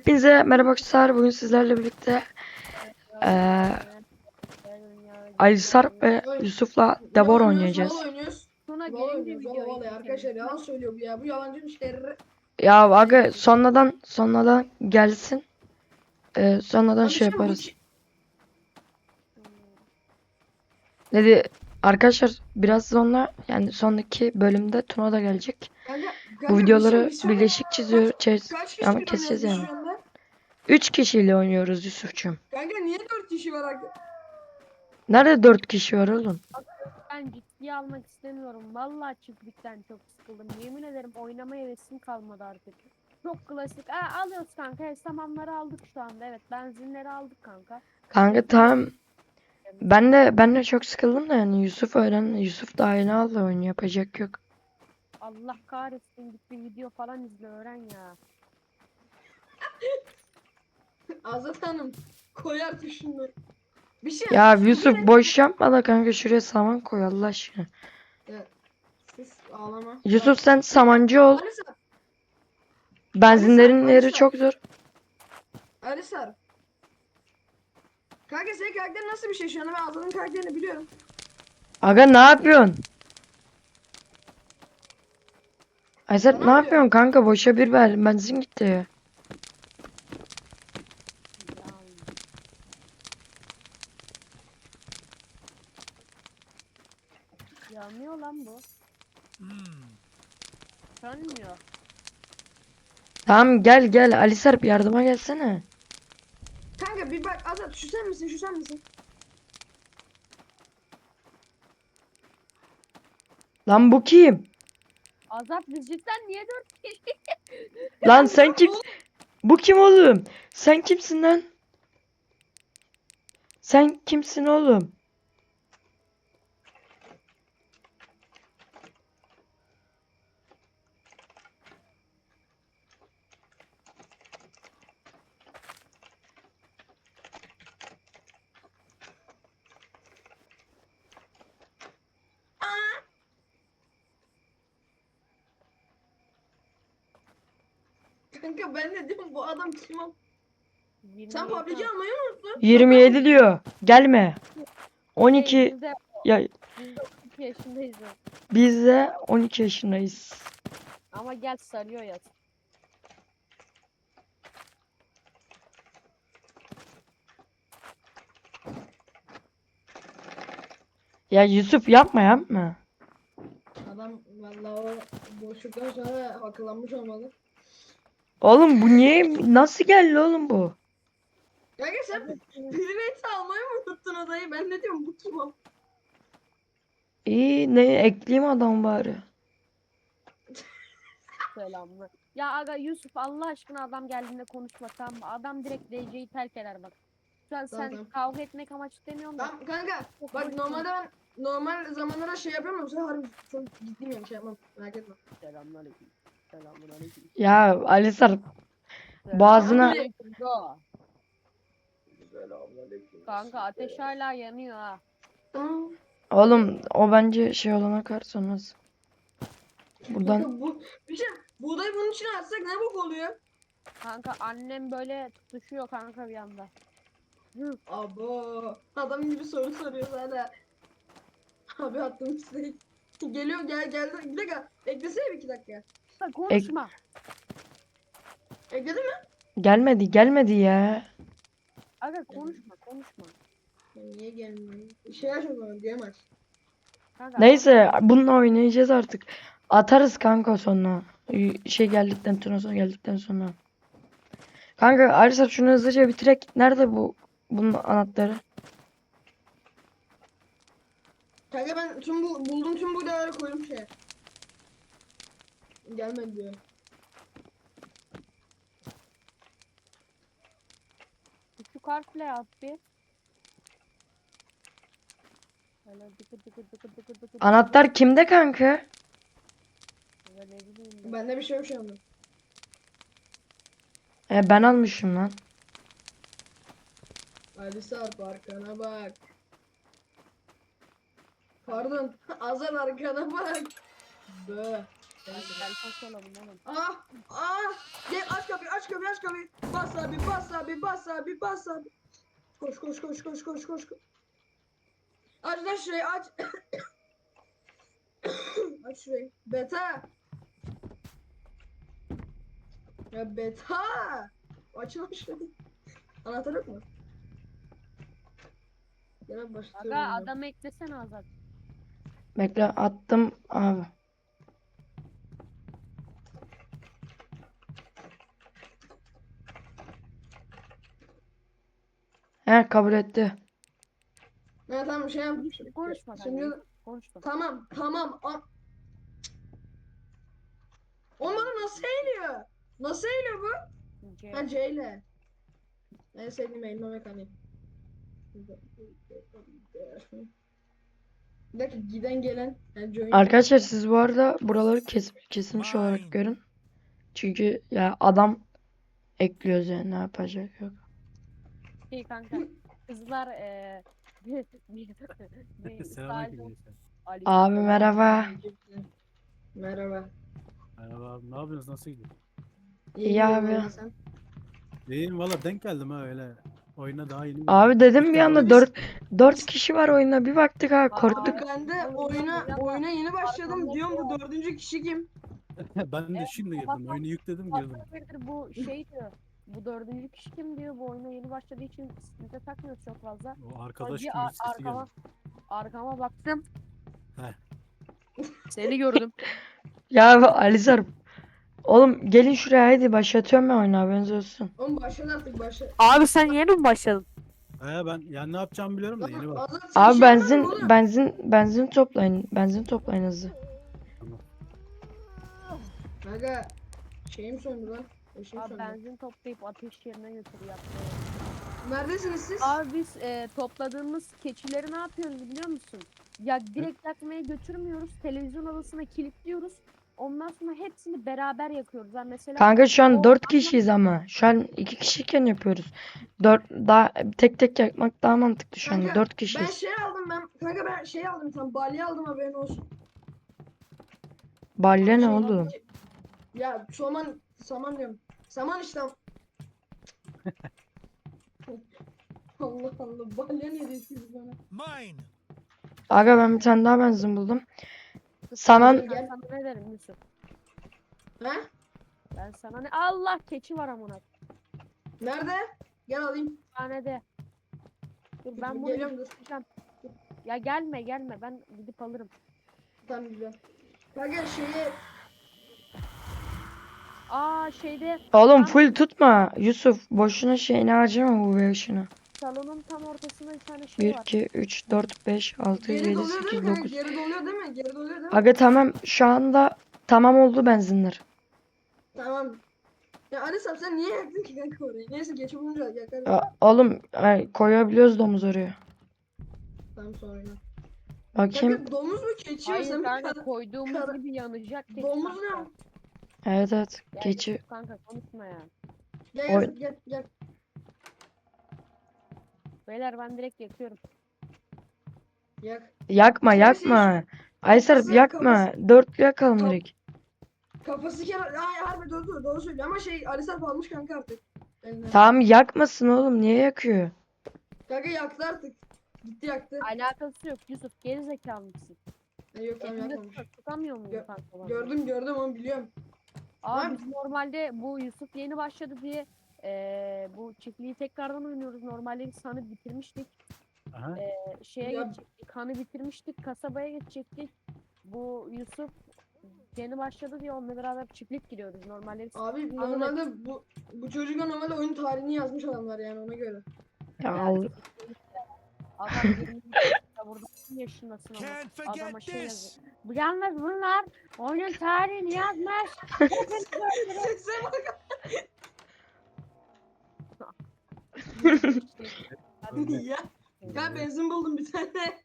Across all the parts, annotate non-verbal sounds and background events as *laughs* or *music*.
Hepinize merhaba arkadaşlar. Bugün sizlerle birlikte eee Ali Sarp ve Yusuf'la Devor oynayacağız. Sonra gelince arkadaşlar yalan söylüyor bu ya. Bu yalancı müşteri. Ya aga sonradan sonradan gelsin. Eee, sonradan şey yaparız. Dedi arkadaşlar biraz sonra yani sonraki bölümde Tuna da gelecek. Bu videoları şey- bir birleşik çiziyor, çiz, ama keseceğiz yani. 3 kişiyle oynuyoruz Yusuf'cum. Kanka niye 4 kişi var arkadaşlar? Nerede 4 kişi var oğlum? ben ciddiye almak istemiyorum. Vallahi çiftlikten çok sıkıldım. Yemin ederim oynama hevesim kalmadı artık. Çok klasik. Aa, alıyoruz kanka. Evet, samanları aldık şu anda. Evet benzinleri aldık kanka. Kanka tamam. Ben de ben de çok sıkıldım da yani Yusuf öğren Yusuf daha yeni aldı oyunu yapacak yok. Allah kahretsin git bir video falan izle öğren ya. *laughs* Azat Hanım koy artık şunları. Bir şey Ya Yusuf boş yapma da kanka şuraya saman koy Allah aşkına. Sus ağlama. Yusuf sen samancı ol. Alisar. Benzinlerin Alisa, yeri çok zor. Alisar. Kanka senin karakterin nasıl bir şey şu anda ben Azat'ın karakterini biliyorum. Aga ne yapıyorsun? Aysel ne yapıyorsun kanka boşa bir ver benzin gitti ya. Ya, Yanmıyor lan bu. Sönmüyor. Tamam gel gel Ali Sarp yardıma gelsene. Kanka bir bak Azat şu sen misin şu sen misin? Lan bu kim? Azap biz cidden niye dört kişi? *laughs* Lan sen kim? Bu kim oğlum? Sen kimsin lan? Sen kimsin oğlum? Kanka ben de diyorum bu adam kim o? Sen 27 PUBG'yi almayı unuttun. 27 diyor. Gelme. 12 Biz de, ya biz de 12 yaşındayız ya. biz de 12 yaşındayız. Ama gel sarıyor ya. Ya Yusuf yapma yapma. Adam vallahi o boşluktan sonra akıllanmış olmalı. Oğlum bu niye nasıl geldi oğlum bu? Kanka sen private almayı mı unuttun odayı? Ben ne diyorum bu kim o? İyi ne ekleyeyim adam bari. Selamlar. Ya aga Yusuf Allah aşkına adam geldiğinde konuşma tamam mı? Adam direkt DC'yi terk eder bak. Şu an sen tamam. kavga etmek amaçlı demiyorum da. Tamam kanka Çok bak komik normalde ben normal zamanlara şey yapıyorum ama bu sefer harbi çok ciddiyim yani şey yapmam merak etme. Selamünaleyküm. Selamünaleyküm. Ya Ali Sarp Boğazına- Selamünaleyküm, go. Kanka ateş hala yanıyor ha. Oğlum o bence şey olana kadar sonrası. Buradan bu bir şey buğdayı bunun içine atsak ne bok oluyor? Kanka annem böyle tutuşuyor kanka bir anda. Abo adam gibi soru soruyor hala. Abi attım size. Geliyor gel geldi. Bir dakika eklesene bir iki dakika. Bak konuşma. Ekledin mi? gelmedi gelmedi ya. Aga konuşma konuşma. Ya niye gelmiyor? Şey aç o zaman DM aç. Kanka, Neyse bununla oynayacağız artık. Atarız kanka sonra. Şey geldikten sonra sonra geldikten sonra. Kanka Ali Sarp şunu hızlıca bitirek. Nerede bu bunun anahtarı? Kanka ben tüm bu buldum tüm buğdayları koydum şeye. Gelmedi diyor. Küçük harfle yaz bir. Böyle dıkı dıkı dıkı dıkı dıkı dıkı. Anahtar kimde kanka? Böyle ne bileyim ben. Bende bir şey yok şu anda. E ben almışım lan. Hadi Sarp arkana bak. Pardon. *laughs* Azar arkana bak. Bö. Gel gel oğlum. Ah ah. Gel aç kapıyı aç kapıyı aç kapıyı. Bas abi bas abi bas abi bas abi. Koş koş koş koş koş koş. koş. Aç lan şurayı aç. *coughs* aç şurayı. Beta. Ya beta. Açın lan şurayı. Anahtar yok mu? Gene başlatıyorum. Aga ben. adam eklesene Azat. Bekle attım abi. He kabul etti. Ne tamam şey yap. Konuşma Şimdi. Konuşma. Tamam tamam. A- o bana nasıl eğiliyor? Nasıl eğiliyor bu? C. Ha C ile. En sevdiğim eğilme mekaniği. Bir dakika giden gelen. Yani join. Arkadaşlar siz bu arada buraları kes kesilmiş olarak görün. Çünkü ya adam ekliyoruz yani ne yapacak yok. Şey kanka. Kızlar eee bir bir bir Selamünaleyküm. Ali- Abi merhaba. Merhaba. Merhaba abi. Ne yapıyorsunuz? Nasıl gidiyor? İyi abi. Sen? İyiyim valla denk geldim ha öyle. Oyuna daha yeni Abi dedim bir anda 4 4 kişi var oyunda bir baktık ha korktuk. Abi ben de oyuna oyuna yeni başladım diyorum bu dördüncü kişi kim? *laughs* ben de şimdi girdim. Oyunu yükledim girdim. Hafta birdir bu şey diyor. Bu dördüncü kişi kim diyor. Bu oyuna yeni başladığı için bize takmıyoruz çok fazla. O arkadaş gibi ar- sesi arkama, geldi. arkama baktım. Heh. Seni gördüm. *laughs* Ya Alizar Oğlum gelin şuraya hadi başlatıyorum ben oyunu haberiniz olsun. Oğlum başladı artık başla. Abi sen yeni mi başladın? He ben yani ne yapacağımı biliyorum da yeni bak. Abi şey benzin oğlum. benzin benzin toplayın. Benzin toplayın hızlı. Aga şeyim söndü lan. Eşim Abi söndü. benzin toplayıp ateş yerine götür yapmayı. Neredesiniz siz? Abi biz e, topladığımız keçileri ne yapıyoruz biliyor musun? Ya direkt yakmaya götürmüyoruz. Televizyon odasına kilitliyoruz. Ondan sonra hepsini beraber yakıyoruz. Yani mesela Kanka şu an o 4 kişiyiz ama. Şu an 2 kişiyken yapıyoruz. 4 daha tek tek yakmak daha mantıklı şu an. Kanka, 4 Ben kişiyiz. şey aldım ben. Kanka ben şey aldım tam balya aldım haberin olsun. Balya ne Şey- oğlum? Ya saman saman diyorum. Saman işte. Allah Allah balya ne diyorsunuz bana? Mine. Aga ben bir tane daha benzin buldum. Saman ben sana ne derim Yusuf? He? Ben sana ne? Allah keçi var amına. Nerede? Gel alayım. Bir tane de. Dur ben bunu Geliyorum, dur. Ya gelme gelme ben gidip alırım. Tamam güzel. Kanka şeyi Aa şeyde Oğlum full tutma. Yusuf boşuna şeyini harcama bu yaşını. salonun tam ortasında bir tane şey 1 var. 2 3 4 5 6 geri 7 doluyor değil 8 mi kanka? 9. Geri doluyor değil mi? Geri doluyor değil mi? Aga tamam şu anda tamam oldu benzinler. Tamam. Ya Anisam sen niye yaktın ki kanka orayı? Neyse geç bulunca yakarız. Ya, oğlum ay, koyabiliyoruz domuz oraya. Tamam sonra. Bakayım. Kanka domuz mu keçi mi? Hayır Sen kanka koyduğumuz kara- gibi yanacak domuz ne? Evet evet. Gel Keçi. Yusuf Kanka konuşma ya. Gel Oy. gel gel gel. Beyler ben direkt yakıyorum. Yak. Yakma yakma. Aysar kafası- yakma. Dörtlü yakalım Kaf- direkt. Kafası kenar. Ay harbi doğru doğru, doğru söylüyor ama şey Alisap almış kanka artık. Eline. Tamam yakmasın oğlum. Niye yakıyor? Kanka yaktı artık. Gitti yaktı. Alakası yok Yusuf geri zekalı mısın? Ha, yok tamam Elinde yakmamış. tut- tutamıyor muyum Gö- kanka? bana? Gördüm gördüm onu biliyorum. Abi biz normalde bu Yusuf yeni başladı diye eee, bu çiftliği tekrardan oynuyoruz. Normalde Han'ı bitirmiştik. Aha. Eee, şeye Ya- geçecektik. Han'ı bitirmiştik. Kasabaya geçecektik. Bu Yusuf yeni başladı diye onunla beraber çiftlik giriyoruz. Normalde Abi normalde bu bu çocuklar normalde oyun tarihini yazmış adamlar yani ona göre. Ya Yani al- adam 20 yaşında burada 10 yaşındasın ama Can't adama şey this. yazıyor. Bu yalnız bunlar oyunun tarihini yazmış. Sese bak. Ya. Ya benzin buldum bir tane.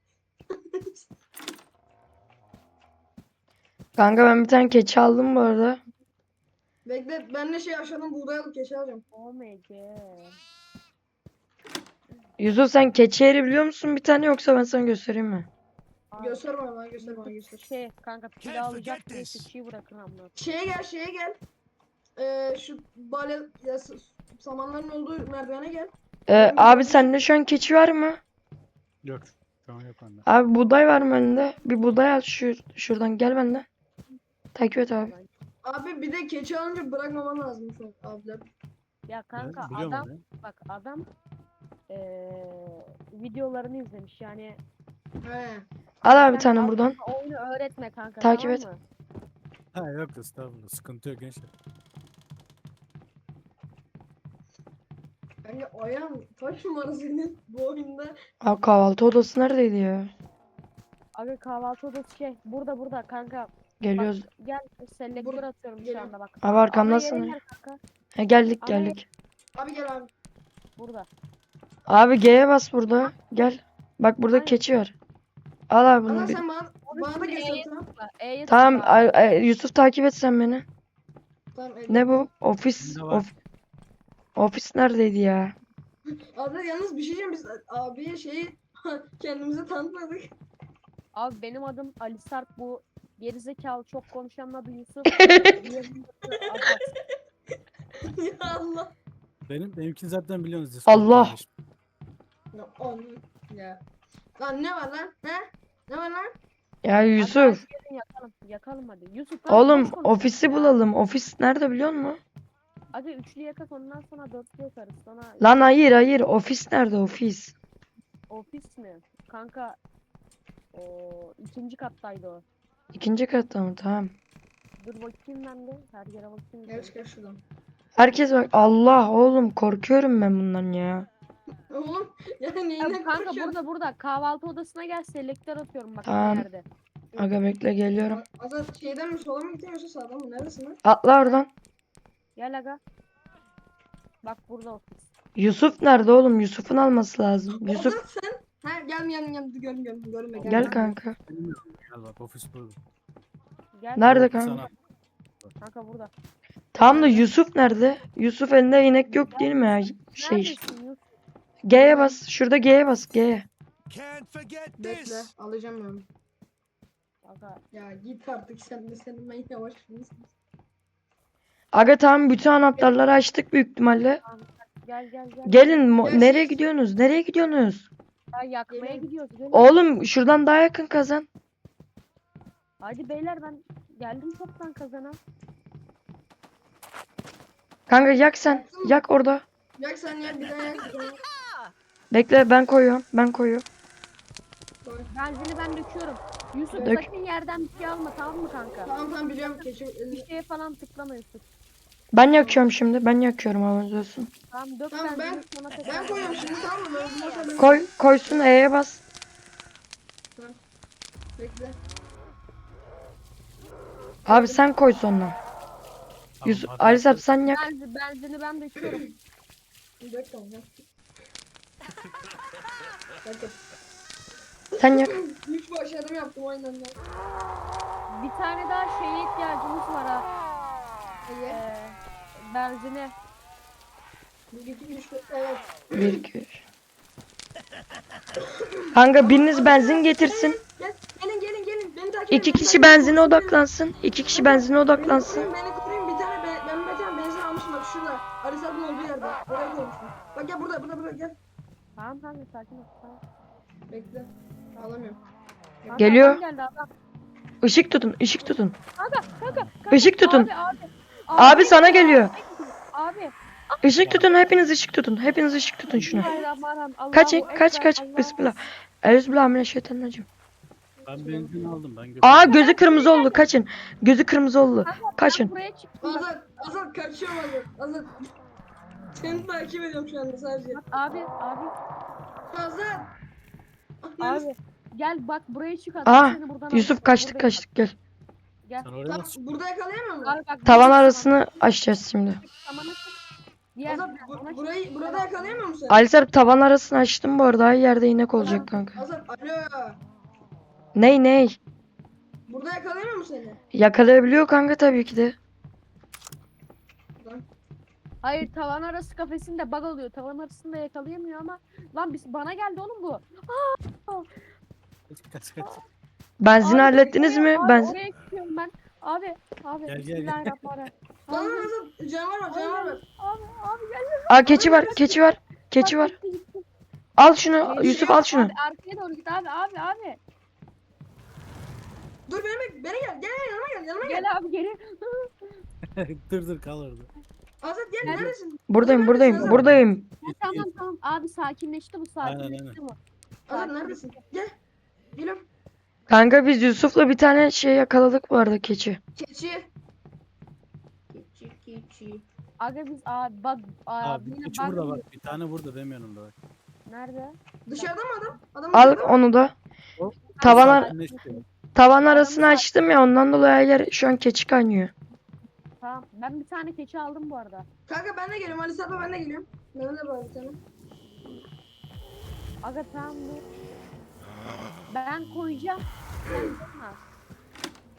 Kanka ben bir tane keçi aldım bu arada. Bekle ben de şey aşağıdan buğday alıp keçi alacağım. Oh my god. Yusuf sen keçi yeri biliyor musun bir tane yoksa ben sana göstereyim mi? Göster bana bana göster bana göster. Şey kanka pil alacak diye sıçıyı bırakın amına. Şeye gel şeye gel. Ee, şu bale ya, s- samanların olduğu merdivene gel. Ee, abi sende şu an keçi var mı? Yok. An yok bende. Abi buğday var mı elinde? Bir buğday al şu şuradan gel benden. Takip et abi. Abi bir de keçi alınca bırakmaman lazım şu an abiler. Ya kanka adam bak adam eee videolarını izlemiş yani. He. Al abi bir tane buradan. Oyunu öğretme kanka. Takip tamam et. mı? Ha yok estağfurullah. Sıkıntı yok gençler. Bence ayağım taş numarasının bu oyunda. Abi kahvaltı odası neredeydi ya? Abi kahvaltı odası şey burada burada kanka. Geliyoruz. Bak, gel selektör Bur- atıyorum şu anda bak. Abi arkamdasın kanka. He, geldik geldik. Abi gel abi. Burada. Abi G'ye bas burada. Gel. Bak burada Aynen. keçi var. Al abi bunu Ana bir. sen bana, bana da E'ye tamam. tıkla, ay- ay, Yusuf takip et sen beni. Tamam. evet. Ne bu? Ofis. Var? Of Ofis neredeydi ya? Abi yalnız bir şey diyeceğim biz abiye şeyi *laughs* kendimize tanıtmadık. Abi benim adım Ali Sarp bu gerizekalı çok konuşanın adı Yusuf. Diğerinin adı Abbas. ya Allah. Benim benimkini zaten biliyorsunuz. Discord Allah! kardeşim. Ya, on- ya. Lan ne var lan? He? Ne var lan? Ya Yusuf. hadi gelin yakalım. Yakalım hadi. Yusuf hadi Oğlum boş ofisi ya. bulalım. Ofis nerede biliyor musun? Hadi üçlü yakak ondan sonra dörtlü yakarız. Sonra Lan hayır hayır. Ofis nerede ofis? ofis mi? Kanka o ikinci kattaydı o. İkinci katta mı? Tamam. Dur bakayım ben de. Her yere bakayım. Gel çıkar şuradan. Herkes bak. Allah oğlum korkuyorum ben bundan ya. Oğlum ya neyinden kanka korkuyorsun? burada burada kahvaltı odasına gel selektör atıyorum bak Tamam. yerde. Aga bekle geliyorum. Azat şeyden mi sola mı gidiyorsun yoksa sağdan mı? Neredesin lan? Atla oradan. Gel aga. Bak burada ofis. Yusuf nerede oğlum? Yusuf'un alması lazım. Yusuf Azat sen. Ha gel gel gel görün görün görün. gel kanka. Bilmiyorum. Gel bak ofis burada. Gel. Nerede Sana- kanka? Kanka burada. Tamam da Yusuf nerede? Yusuf elinde inek yok değil mi ya? Şey Neredesin Yusuf? G'ye bas. Şurada G'ye bas. G'ye. Bekle alacağım ben. Aga. Ya git artık sen de senin ben yavaş mısın? Aga tamam bütün anahtarları açtık büyük ihtimalle. Gel gel gel. Gelin mo- Gel, nereye gidiyorsunuz? Nereye gidiyorsunuz? Ya yakmaya Gelin. gidiyoruz. Gelin. Oğlum şuradan daha yakın kazan. Hadi beyler ben geldim çoktan kazana. Kanka yak sen. Yak orada. Yak sen yak bir daha yak. bir daha yak. Bekle ben koyuyorum. Ben koyuyorum. Benzini ben döküyorum. Yusuf Dök. sakın yerden bir şey alma tamam mı kanka? Tamam tamam biliyorum keçi. Bir şeye falan tıklama Yusuf. Ben yakıyorum şimdi. Ben yakıyorum haberiniz olsun. Tamam dök Tamam, ben- tekrar. Ben koyuyorum şimdi tamam mı? Ben ben- Koy koysun E'ye bas. Bekle. Abi sen koy sonra. Tamam, Yusuf. Ali sen yak. Benzi, benzini ben döküyorum. Bir dakika. Dakika. Sen yak. Üç başarım yaptım aynen ya. bir tane daha şeye ihtiyacımız var ha. İyi. Ee, benzine. Bir iki üç dört evet. 1 2 3. Kanka biriniz benzin getirsin. Gel gelin gelin gelin. Beni takip İki edin, kişi beni benzine odaklansın. İki kişi benzine odaklansın. Beni koruyun. Bir tane be, ben bir tane benzin almışım bak şurada. Ali Sarp'ın olduğu yerde. Oraya koymuştum. Bak gel burada burada burada gel. Tamam tamam sakin ol. Tamam. Bekle. Alamıyorum. Kanka, Geliyor. adam Geldi adam. Işık tutun, ışık tutun. Kanka kanka. kanka. Işık tutun. Abi abi. Abi sana geliyor. Abi. Işık tutun, hepiniz ışık tutun. Hepiniz ışık tutun şunu. Bismillahirrahmanirrahim. Kaçın, Allahu kaç Ekber, kaç. Allahu Bismillah. Euzubillahimineşşeytanirracim. Ben benzin aldım. Ben götürdüm. Aa gözü kırmızı oldu. Kaçın. Gözü kırmızı oldu. Kaçın. Buraya bak. Azat, Azat kaçıyorum Azat. Azat. Seni takip ediyorum şu anda sadece. Abi abi Azat. abi. Gel bak buraya çık adam Aa seni buradan Yusuf alacak, kaçtık buradayım kaçtık gel. Gel. Sen oraya Tamam, nasıl burada yakalayamıyor musun? Abi bak. Tavan buraya çık, arasını açacağız şimdi. Açık. Diğer ona bu, çık. burayı burada yakalayamıyor musun? Ali Sarp tavan arasını açtım bu arada. Her yerde inek olacak kanka. Azat alo. Ney ney? Burada yakalayamıyor musun seni? Yakalayabiliyor kanka tabii ki de. Hayır tavan arası kafesinde bug oluyor. Tavan arasında yakalayamıyor ama lan biz bana geldi oğlum bu. kaç kaç kaç. Benzin Abi, hallettiniz mi? Benzin. oraya gidiyorum ben. Abi abi Gel, gel, gel. bismillahirrahmanirrahim. *laughs* Lan canavar var canavar var. abi abi gel. Aa keçi var, keçi var. Keçi var. Gitti, gitti. Al şunu Keçi Yusuf yok. al şunu. Abi arkaya doğru git abi abi abi. Dur beni bek beni gel gel yanıma gel yanıma gel. Gel abi geri. *laughs* dur dur kal orada. Azat gel Gel. neredesin? Buradayım, buradayım, buradayım. tamam tamam abi sakinleşti bu sakinleşti bu. Azat neredesin? Gel. Geliyorum. Kanka biz Yusuf'la bir tane şey yakaladık bu arada keçi. Keçi. Keçi keçi. Aga biz abi bak abi bir yine keçi bak burada bak. Bir tane burada benim yanımda bak. Nerede? Dışarıda mı adam? Adam Al dışarıda mı? onu da. Tavan ar- Sakinleşti. tavan arasını açtım ya ondan dolayı her yer şu an keçi kaynıyor. Tamam ben bir tane keçi aldım bu arada. Kanka ben de geliyorum. Ali Sarpa ben de geliyorum. Mehmet de var bir tane. Aga tamam dur. Ben koyacağım. Sen yapma.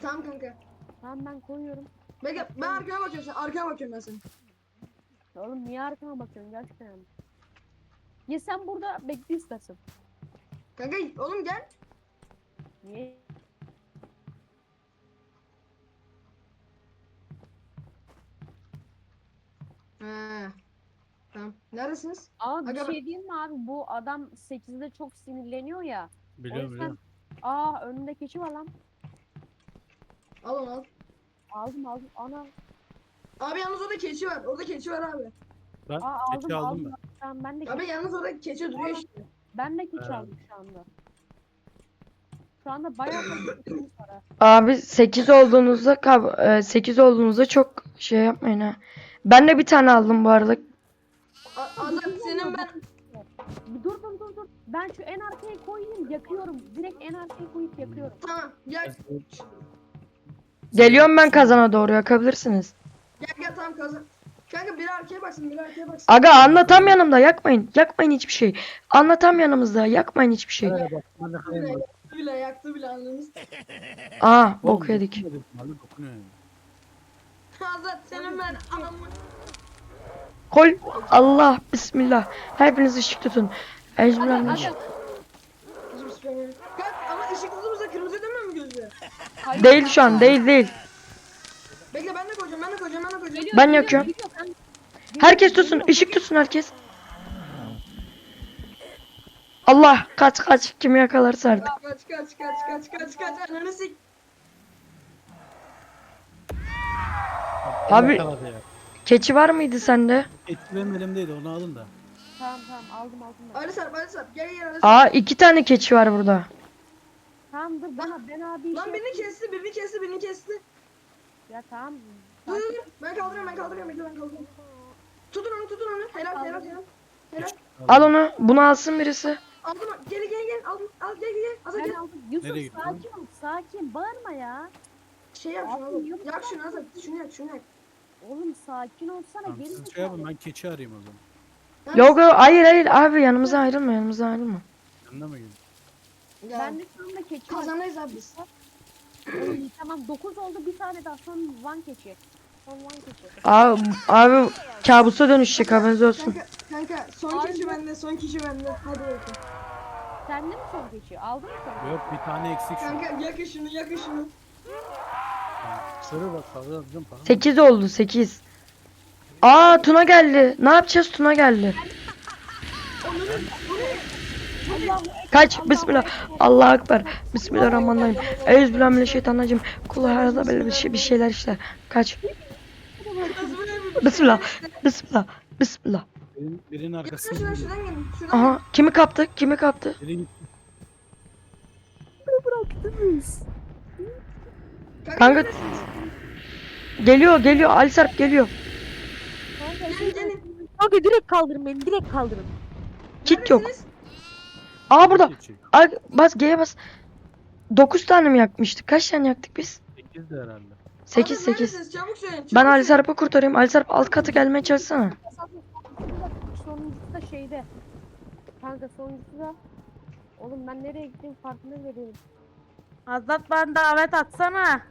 Tamam kanka. Tamam ben koyuyorum. Bekle ben arkaya bakıyorum sen. Arkaya bakıyorum ben senin. Oğlum niye arkama bakıyorsun gerçekten? Ya sen burada bekle istersen. Kanka oğlum gel. Niye? He. Tamam. Neredesiniz? Ama bir Aga şey diyeyim mi abi? Bu adam 8'de çok sinirleniyor ya. Biliyorum yüzden- biliyorum. Aa önünde keçi var lan. Al onu al. Aldım aldım. Ana. Abi yalnız orada keçi var. Orada keçi var abi. Ben Aa aldım keçi aldım. aldım ben. Tamam ben de Abi keçi, yalnız orada keçi duruyor işte. ben de keçi Evet. aldım şu anda. Şu anda bayağı bir *coughs* keçimiz var ha. Abi 8 olduğunuzda kab- e, 8 olduğunuzda çok şey yapmayın ha. Ben de bir tane aldım bu arada. A- Azat senin ben Bir dur dur dur dur. Ben şu en arkaya koyayım yakıyorum. Direkt en arkaya koyup yakıyorum. tamam gel Geliyorum ben kazana doğru yakabilirsiniz. gel gel tamam kazan. Kanka biri arkaya baksın biri arkaya baksın. Aga anlatam yanımda yakmayın. Yakmayın hiçbir şey. Anlatam yanımızda yakmayın hiçbir şey. Nereye bak? Bile yaktı bile anladınız. Aa bok yedik. dokunuyor dedim, vallahi dokunuyor yani. Azat senin ben anamı. Kol Allah bismillah. Hepiniz ışık tutun. Bismillah. Kanka ama ışık hızımızda kırmızı dönmüyor mu gözü? Değil şu an değil değil. Bekle ben de koyacağım ben de koyacağım ben de koyacağım. Ben yakıyorum. Herkes tutsun. ışık tutsun herkes. Allah kaç kaç kim yakalarsa artık. Kaç kaç kaç kaç kaç kaç ananı sik. Abi-. Keçi var mıydı sende? Keçi benim elimdeydi onu alın da. Tamam tamam aldım aldım ben. Ali Sarp Ali Sarp gel gel Ali Sarp. Aa iki tane keçi var burada. Tamam dur ben, ben abi Lan şey birini kesti birini kesti birini kesti. Ya tamam. Dur dur dur ben kaldırıyorum ben kaldırıyorum bekle ben kaldırıyorum. Tutun onu tutun onu helal helal helal. Helal. Al onu. Bunu alsın birisi. Aldım gel gel gel al al gel gel gel. Ben gel. aldım. Yusuf Nereye gitti sakin ol sakin bağırma ya. Şey yap şunu Abi, oğlum. yok. Yak şunu Azat şunu yak şunu yak. Oğlum sakin olsana Tamam, geri siz şey yapın ben keçi arayayım o zaman. Lan Yok yok hayır hayır abi yanımıza ayrılma yanımıza ayrılma. Yanına mı gelin? Ya, Ben de şu anda keçi var. kazanmayız abi biz. Oy, tamam 9 oldu bir tane daha son van keçi. Son van keçi. Abi, abi kabusa dönüşecek haberiniz olsun. Kanka kanka son Abi. kişi bende son kişi bende. Hadi bakayım. Sende mi son keçi? Aldın mı son? Yok bir tane eksik şu. Kanka yakın şunu yakın şunu. Şöyle bak falan. 8 oldu 8. Aa Tuna geldi. Ne yapacağız Tuna geldi. Kaç bismillah. Allah ekber. Bismillahirrahmanirrahim. Euzubillahimineşşeytanirracim. Kulu arada böyle bir şey bir şeyler işte. Kaç. Bismillah. Bismillah. Bismillah. Birinin, birinin Şuradan arkasında şuradan şuradan gelin. Şuradan Aha kimi kaptı? Kimi kaptı? Biri gitti. Kanka, Kanka- neredesiniz? Geliyor geliyor. Ali Sarp geliyor. Gelin gelin. Kanka direkt kaldırın beni direkt kaldırın. Kit yok. Neredesiniz? Aa burada. Ay, bas G'ye bas. 9 tane mi yakmıştık? Kaç tane yaktık biz? Sekiz de herhalde. 8 Abi 8. neredesiniz? Çabuk söyleyin. Çabuk Ben Ali söyleyin. Sarp'ı kurtarayım. Ali Sarp alt katı gelmeye çalışsana. Sonuncusu da şeyde. Kanka sonuncusu da. Oğlum ben nereye gittim farkında veriyorum. Azat bana davet atsana.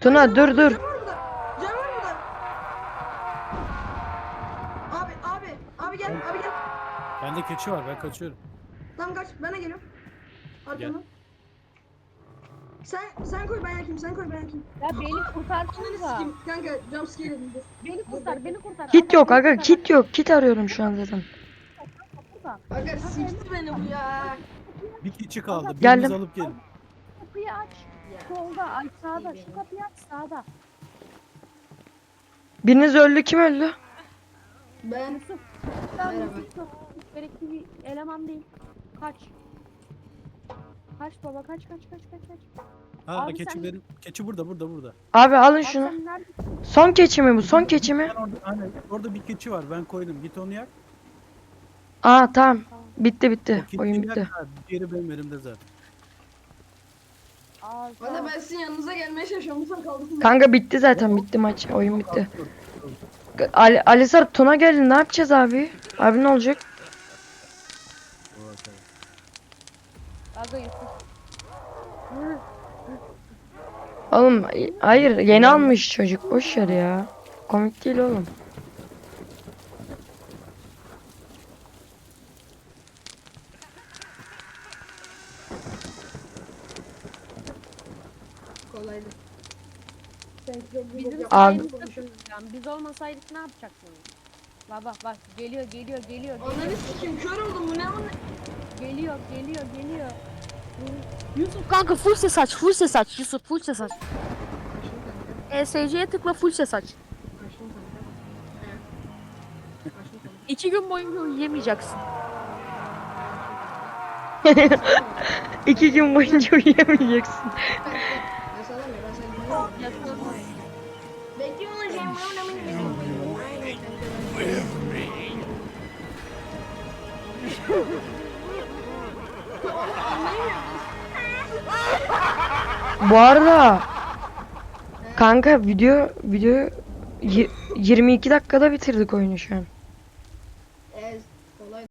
Tuna dur dur. Can var burada. Abi abi abi gel abi gel. Bende keçi var ben kaçıyorum. Tamam kaç ben de geliyorum. Arkamdan. Sen sen koy ben yakayım sen koy ben yakayım. Ya beni Ananı sikeyim. Kanka jumpscare yedim dur. Beni kurtar, beni kurtar. Kit yok aga kit yok. Kit arıyorum şu an zaten. Aga sikti beni bu ya. Bir kişi kaldı. Geldim. Biriniz alıp gelin. Kapıyı aç. Solda, ay sağda. Şu kapıyı aç sağda. Biriniz öldü kim öldü? Ben Yusuf. Tamam Merhaba. Yusuf çok gerekli bir eleman değil. Kaç. Kaç baba kaç kaç kaç kaç kaç. Ha Abi keçi sen- benim. Keçi burada burada burada. Abi alın Abi şunu. sen? Son keçi mi bu? Son keçi mi? Ben orada, aynen, orada bir keçi var. Ben koydum. Git onu yak. Aa tamam. Bitti bitti. keçiyi Oyun yak, bitti. ha, Diğeri benim elimde zaten. Valla ben sizin yanınıza gelmeye. Lütfen kaldırsın. Kanka bitti zaten bitti maç. Oyun bitti. Ali, Ali Tuna geldi. Ne yapacağız abi? Abi ne olacak? Yusuf. Oğlum hayır yeni almış çocuk. Boş ver ya. Komik değil oğlum. Abi- konuşacağım. Biz olmasaydık ne yapacaktınız? Bak bak bak geliyor geliyor geliyor geliyor Ananı sikeyim kör oldum bu ne lan? geliyor geliyor geliyor. Yusuf kanka full ses aç, full ses aç. Yusuf full ses aç. ESC'ye tıkla full ses aç. İki gün boyunca uyuyamayacaksın. *laughs* İki gün boyunca uyuyamayacaksın. *laughs* Bu arada kanka video video yi- 22 dakikada bitirdik oyunu şu an.